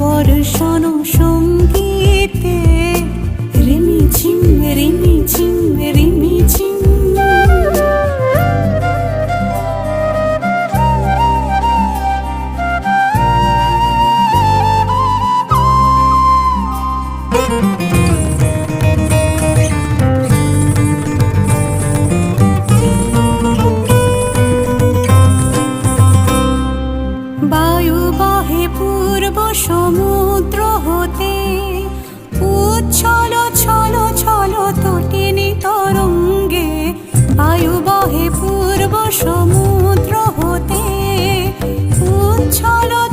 বর্ষণ সঙ্গীতে রিমি ঝিম রিমি ঝিম রিমি ঝিম। বায়ু বহে পূর্ব চলো চলো চলো তটিনী তরঙ্গে। বায়ু বহে পূর্ব সমুদ্র হতে। উচ্ছলো